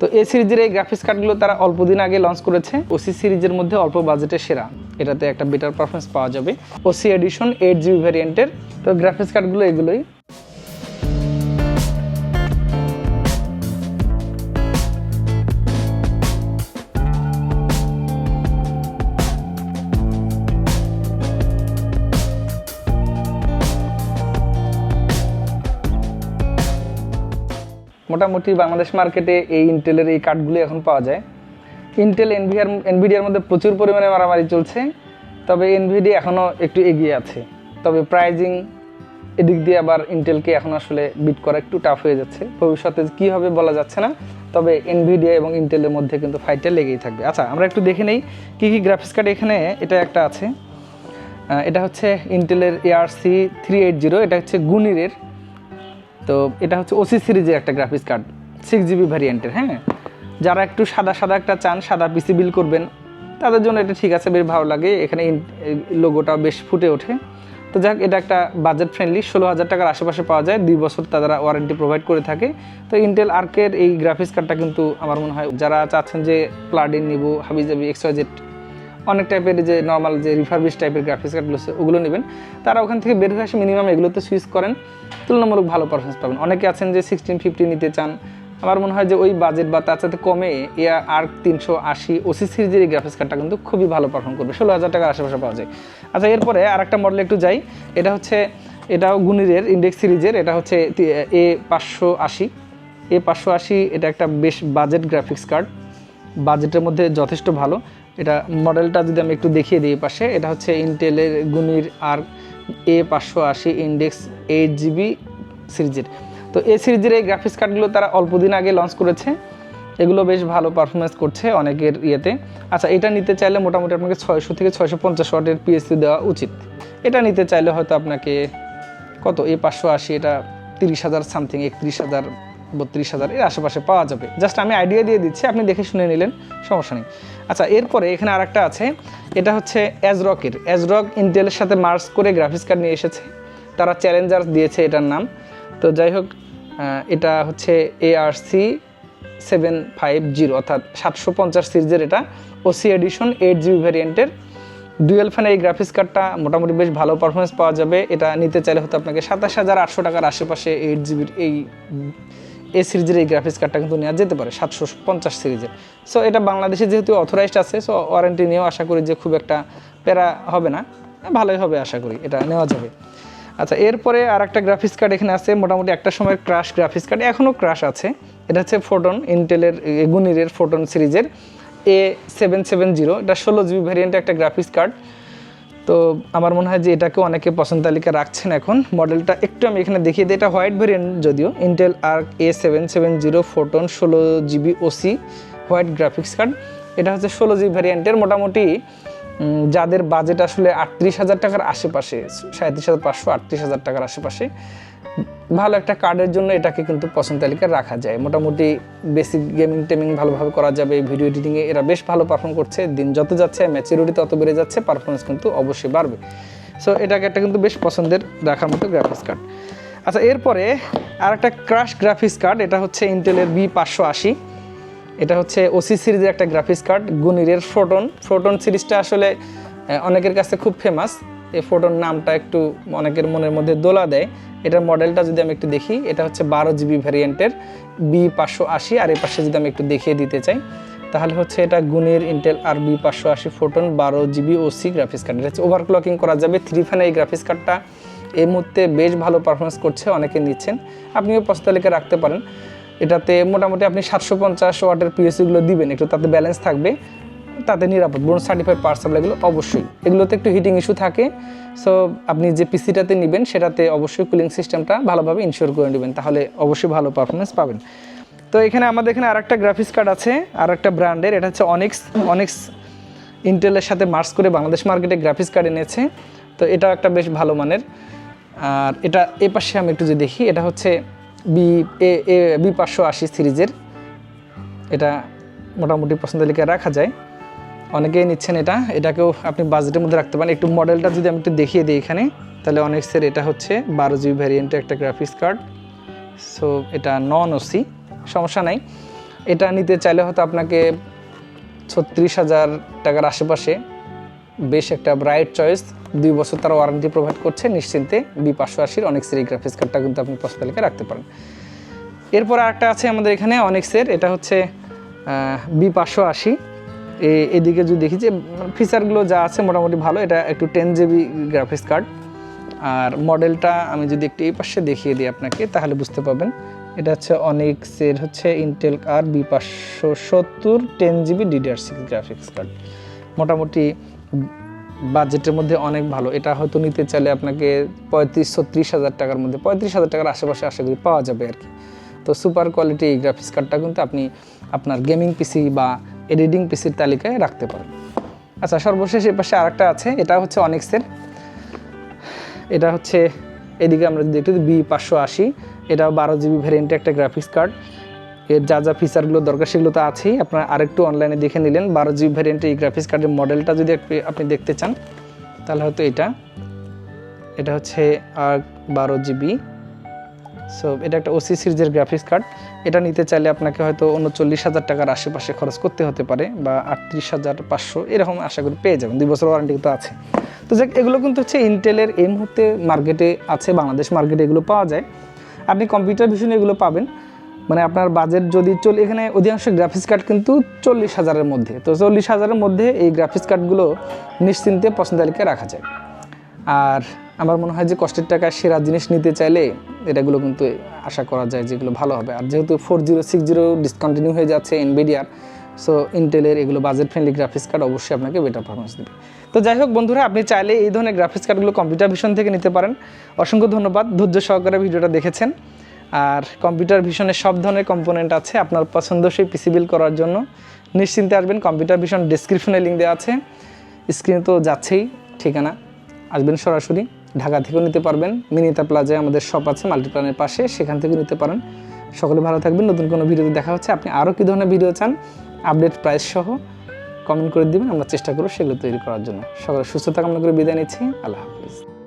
তো এই সিরিজের এই গ্রাফিক্স কার্ডগুলো তারা অল্প দিন আগে লঞ্চ করেছে। ওসি সিরিজের মধ্যে অল্প বাজেটে সেরা। এটাতে একটা বেটার পারফরমেন্স পাওয়া যাবে। ওসি এডিশন এইট জিবি ভ্যারিয়েন্টের তো গ্রাফিক্স কার্ডগুলো এগুলোই। মোটামুটি বাংলাদেশ মার্কেটে এই ইন্টেলের এই কার্ডগুলি এখন পাওয়া যায়। ইন্টেল এনভিআর এনভিডিয়ার মধ্যে প্রচুর পরিমাণে মারামারি চলছে, তবে এনভিডি এখনও একটু এগিয়ে আছে। তবে প্রাইজিং এদিক দিয়ে আবার ইন্টেলকে এখন আসলে বিট করা একটু টাফ হয়ে যাচ্ছে। ভবিষ্যতে কী হবে বলা যাচ্ছে না, তবে এনভিডিয়া এবং ইন্টেলের মধ্যে কিন্তু ফাইটটা লেগেই থাকবে। আচ্ছা আমরা একটু দেখে নেই কী কী গ্রাফিক্স কার্ড এখানে এটা একটা আছে। এটা হচ্ছে ইন্টেলের এআরসি থ্রি এইট জিরো এটা হচ্ছে গুনিরের তো এটা হচ্ছে ওসি সিরিজের একটা গ্রাফিক্স কার্ড সিক্স জিবি ভ্যারিয়েন্টের হ্যাঁ? যারা একটু সাদা সাদা একটা চান, সাদা পিসি বিল করবেন, তাদের জন্য এটা ঠিক আছে, বেশ ভালো লাগে। এখানে লোগোটা বেশ ফুটে ওঠে। তো যাক, এটা একটা বাজেট ফ্রেন্ডলি ষোলো হাজার টাকার আশেপাশে পাওয়া যায়। দুই বছর তারা ওয়ারেন্টি প্রোভাইড করে থাকে। তো ইন্টেল আর্কের এই গ্রাফিক্স কার্ডটা কিন্তু আমার মনে হয়, যারা চাচ্ছেন যে প্লাডিন নিব হাবিজাবি এক্সওয়াজেট অনেক টাইপের যে নর্মাল যে রিফারবিশ টাইপের গ্রাফিক্স কার্ডগুলো ওগুলো নেবেন। তারা ওখান থেকে বের হয়ে আসে মিনিমাম এগুলোতে সুইচ করেন। তুলনামূলক ভালো পারফরমেন্স পাবেন। অনেকে আছেন যে সিক্সটিন ফিফটি নিতে চান। আমার মনে হয় যে ওই বাজেট বা তার সাথে কমে এয়া আর তিনশো আশি ওসি সিরিজের এই গ্রাফিক্স কার্ডটা কিন্তু খুবই ভালো পারফর্ম করবে। ষোলো হাজার টাকার আশেপাশে পাওয়া যায়। আচ্ছা এরপরে আর একটা মডেল একটু যাই। এটা হচ্ছে, এটাও গুনিরের ইন্ডেক্স সিরিজের। এটা হচ্ছে এ পাঁচশো আশি। এ পাঁচশো আশি, এটা একটা বেশ বাজেট গ্রাফিক্স কার্ড বাজেটের মধ্যে যথেষ্ট ভালো। এটা মডেলটা যদি আমি একটু দেখিয়ে দিই পাশে, এটা হচ্ছে ইন্টেলের গুনির আর এ পাঁচশো আশি ইন্ডেক্স এইট জিবি সিরিজের। তো এই সিরিজের এই গ্রাফিক্স কার্ডগুলো তারা অল্প দিন আগে লঞ্চ করেছে। এগুলো বেশ ভালো পারফরমেন্স করছে অনেকের ইয়েতে। আচ্ছা এটা নিতে চাইলে মোটামুটি আপনাকে ছয়শো থেকে ছয়শো পঞ্চাশ ওয়াটের পিএসসি দেওয়া উচিত। এটা নিতে চাইলে হয়তো আপনাকে কত? এ পাঁচশো আশি, এটা তিরিশ হাজার সামথিং একত্রিশ হাজার বত্রিশ হাজার, এর আশেপাশে পাওয়া যাবে। জাস্ট আমি আইডিয়া দিয়ে দিচ্ছি, আপনি দেখে শুনে নিলেন, সমস্যা নেই। আচ্ছা এরপরে এখানে আরেকটা আছে, এটা হচ্ছে অ্যাজরকের অ্যাজরক ইন্টেলের সাথে মার্চ করে গ্রাফিক্স কার্ড নিয়ে এসেছে। তারা চ্যালেঞ্জার দিয়েছে এটার নাম। তো যাই হোক এটা হচ্ছে এআরসি সেভেন ফাইভ জিরো অর্থাৎ সাতশো পঞ্চাশ সিরিজের এটা ওসি এডিশন এইট জিবি ভ্যারিয়েন্টের ডুয়েল ফ্যানের এই গ্রাফিক্স কার্ডটা মোটামুটি বেশ ভালো পারফরমেন্স পাওয়া যাবে। এটা নিতে চাইলে হয়তো আপনাকে সাতাশ হাজার আটশো টাকার আশেপাশে এইট জিবির এই এই সিরিজের এই গ্রাফিক্স কার্ডটা কিন্তু নেওয়া যেতে পারে, সাতশো পঞ্চাশ সিরিজের। সো এটা বাংলাদেশে যেহেতু অথরাইজড আছে সো ওয়ারেন্টি নিয়েও আশা করি যে খুব একটা প্যারা হবে না। ভালোই হবে আশা করি, এটা নেওয়া যাবে। আচ্ছা এরপরে আর একটা গ্রাফিক্স কার্ড এখানে আছে, মোটামুটি একটা সময়ের ক্রাশ গ্রাফিক্স কার্ড এখনও ক্রাশ আছে। এটা হচ্ছে ফোটন ইন্টেলের গুনিরের ফোটন সিরিজের এ সেভেন সেভেন জিরো এটা ষোলো জিবি ভ্যারিয়েন্টের একটা গ্রাফিক্স কার্ড তো আমার মনে হয় যে এটাকে অনেকে পছন্দ তালিকা রাখছেন এখন। মডেলটা একটু আমি এখানে দেখিয়ে দিই, এটা হোয়াইট ভেরিয়েন্ট যদিও। Intel Arc A seven seven zero Photon ষোলো GB OC white graphics card. এটা হচ্ছে ষোলো জিবি ভ্যারিয়েন্টের মোটামুটি যাদের বাজেট আসলে আটত্রিশ হাজার টাকার আশেপাশে, সাঁত্রিশ হাজার পাঁচশো আটত্রিশ হাজার টাকার আশেপাশে। ভালো একটা কার্ডের জন্য এটাকে কিন্তু পছন্দ তালিকায় রাখা যায়। মোটামুটি বেসিক গেমিং টেমিং ভালোভাবে করা যাবে ভিডিও এডিটিংয়ে এরা বেশ ভালো পারফর্ম করছে। দিন যত যাচ্ছে ম্যাচিউরিটি তত বেড়ে যাচ্ছে পারফরমেন্স কিন্তু অবশ্যই বাড়বে। সো এটাকে একটা কিন্তু বেশ পছন্দের রাখার মতো গ্রাফিক্স কার্ড আচ্ছা এরপরে আর একটা ক্রাশ গ্রাফিক্স কার্ড এটা হচ্ছে ইন্টেলের বি পাঁচশো আশি। এটা হচ্ছে ওসি সিরিজের একটা গ্রাফিক্স কার্ড গুনিরের ফোটন ফোটন সিরিজটা আসলে অনেকের কাছে খুব ফেমাস এই ফোটন নামটা একটু অনেকের মনের মধ্যে দোলা দেয়। এটার মডেলটা যদি আমি একটু দেখি, এটা হচ্ছে বারো জিবি ভ্যারিয়েন্টের বি পাঁচশো আশি, আর এই পাশে যদি আমি একটু দেখিয়ে দিতে চাই, তাহলে হচ্ছে এটা গুনির ইন্টেল আর বি পাঁচশো আশি ফোটন বারো GB O C graphics card এটা হচ্ছে ওভারক্লকিং করা যাবে থ্রি ফ্যানে এই গ্রাফিক্স কার্ডটা এই মুহূর্তে বেশ ভালো পারফরমেন্স করছে, অনেকে নিচ্ছেন। আপনিও পস্তালিকা রাখতে পারেন। এটাতে মোটামুটি আপনি সাতশো পঞ্চাশ ওয়াটের পিএসসিগুলো দিবেন, একটু তাতে ব্যালেন্স থাকবে। তাতে নিরাপদ বোন সার্টিফাইড পাওয়ার সাপ্লাই এগুলো অবশ্যই। এগুলোতে একটু হিটিং ইস্যু থাকে সো আপনি যে পিসিটাতে নেবেন, সেটাতে অবশ্যই কুলিং সিস্টেমটা ভালোভাবে ইনশিওর করে নেবেন, তাহলে অবশ্যই ভালো পারফরমেন্স পাবেন। তো এখানে আমাদের এখানে আরেকটা গ্রাফিক্স কার্ড আছে আর একটা ব্র্যান্ডের এটা হচ্ছে অনেক্স অনেক্স ইন্টেলের সাথে মার্চ করে বাংলাদেশ মার্কেটে গ্রাফিক্স কার্ড এনেছে, তো এটা একটা বেশ ভালো মানের। আর এটা এ পাশে আমি একটু যদি দেখি, এটা হচ্ছে বি এ এ বি পাঁচশো আশি সিরিজের। এটা মোটামুটি পছন্দ তালিকায় রাখা যায়। অনেকেই নিচ্ছেন এটা। এটাকেও আপনি বাজেটের মধ্যে রাখতে পারেন। একটু মডেলটা যদি আমি একটু দেখিয়ে দিই এখানে, তাহলে অনেক্সের এটা হচ্ছে বারো জিবি ভ্যারিয়েন্টের একটা গ্রাফিক্স কার্ড সো এটা নন ওসি সমস্যা নাই। এটা নিতে চাইলে হয়তো আপনাকে ছত্রিশ হাজার টাকার আশেপাশে বেশ একটা ব্রাইট চয়েস দুই বছর তারা ওয়ারেন্টি প্রোভাইড করছে। নিশ্চিন্তে বি পাঁচশো আশির অনেক সেরি গ্রাফিক্স কার্ডটা কিন্তু আপনি পথ তালিকায় রাখতে পারেন। এরপর আরেকটা আছে আমাদের এখানে অনেক্সের এটা হচ্ছে বি পাঁচশো আশি। এদিকে যদি দেখি যে ফিচারগুলো যা আছে মোটামুটি ভালো, এটা একটু টেন জিবি গ্রাফিক্স কার্ড আর মডেলটা আমি যদি একটু এই পাশে দেখিয়ে দিই আপনাকে, তাহলে বুঝতে পারবেন। এটা হচ্ছে অনেক্সের হচ্ছে ইন্টেল আর বি পাঁচশো সত্তর ten GB DDR six graphics card মোটামুটি বাজেটের মধ্যে অনেক ভালো। এটা হয়তো নিতে চাইলে আপনাকে পঁয়ত্রিশ, ছত্রিশ হাজার টাকার মধ্যে, পঁয়ত্রিশ হাজার টাকার আশেপাশে আশা করি পাওয়া যাবে আর কি। তো সুপার কোয়ালিটি এই গ্রাফিক্স কার্ডটা কিন্তু আপনি আপনার গেমিং পিসি বা এডিটিং পিসির তালিকায় রাখতে পারেন। আচ্ছা সর্বশেষ এ পাশে আরেকটা আছে, এটা হচ্ছে অনেক্সের। এটা হচ্ছে এদিকে আমরা যদি একটু বি পাঁচশো আশি, এটা বারো জিবি ভ্যারিয়েন্টের একটা গ্রাফিক্স কার্ড এর যা যা ফিচারগুলো দরকার সেগুলো তো আছেই। আপনার আরেকটু অনলাইনে দেখে নিলেন, বারো জিবি ভ্যারিয়েন্টের এই গ্রাফিক্স কার্ডের মডেলটা যদি আপনি দেখতে চান, তাহলে হয়তো এটা। এটা হচ্ছে আর বারো জিবি। সো এটা একটা ওসি সিরিজের গ্রাফিক্স কার্ড এটা নিতে চাইলে আপনাকে হয়তো উনচল্লিশ হাজার টাকার আশেপাশে খরচ করতে হতে পারে বা আটত্রিশ হাজার পাঁচশো এরকম আশা করি পেয়ে যাবেন। দুই বছর ওয়ারেন্টি তো আছে। তো যাক, এগুলো কিন্তু হচ্ছে ইন্টেলের এই মুহূর্তে মার্কেটে আছে, বাংলাদেশ মার্কেটে এগুলো পাওয়া যায়। আপনি কম্পিউটার ভিশনে এগুলো পাবেন। মানে আপনার বাজেট যদি চল, এখানে অধিকাংশ গ্রাফিক্স কার্ড কিন্তু চল্লিশ হাজারের মধ্যে। তো চল্লিশ হাজারের মধ্যে এই গ্রাফিক্স কার্ডগুলো নিশ্চিন্তে পছন্দ তালিকায় রাখা যায়। আর আমার মনে হয় যে কষ্টের টাকা সেরা জিনিস নিতে চাইলে এটাগুলো কিন্তু আশা করা যায় যেগুলো ভালো হবে। আর যেহেতু four zero six zero discontinue হয়ে যাচ্ছে এনবিডিআর সো ইন্টেলের এগুলো বাজেট ফ্রেন্ডলি গ্রাফিক্স কার্ড অবশ্যই আপনাকে বেটার পারফরমেন্স দেবে। তো যাই হোক বন্ধুরা, আপনি চাইলে এই ধরনের গ্রাফিক্স কার্ডগুলো কম্পিউটার ভিশন থেকে নিতে পারেন। অসংখ্য ধন্যবাদ, ধৈর্য সহকারে ভিডিওটা দেখেছেন। আর কম্পিউটার ভিশনের সব ধরনের কম্পোনেন্ট আছে আপনার পছন্দসই পিসি বিল করার জন্য। নিশ্চিন্তে আসবেন কম্পিউটার ভিশন ডিসক্রিপশনে লিঙ্ক দেওয়া আছে। স্ক্রিনে তো যাচ্ছেই, ঠিকানা, আসবেন সরাসরি। ঢাকা থেকেও নিতে পারবেন। মিনিতা প্লাজায় আমাদের শপ আছে, মাল্টিপ্লানের পাশে, সেখান থেকেও নিতে পারেন। সকলে ভালো থাকবেন, নতুন কোনো ভিডিওতে দেখা হচ্ছে। আপনি আরও কী ধরনের ভিডিও চান আপডেট প্রাইস সহ কমেন্ট করে দেবেন। আমরা চেষ্টা করব সেগুলো তৈরি করার জন্য। সকলে সুস্থতা কামনা করে বিদায় নিচ্ছি। আল্লাহ হাফিজ।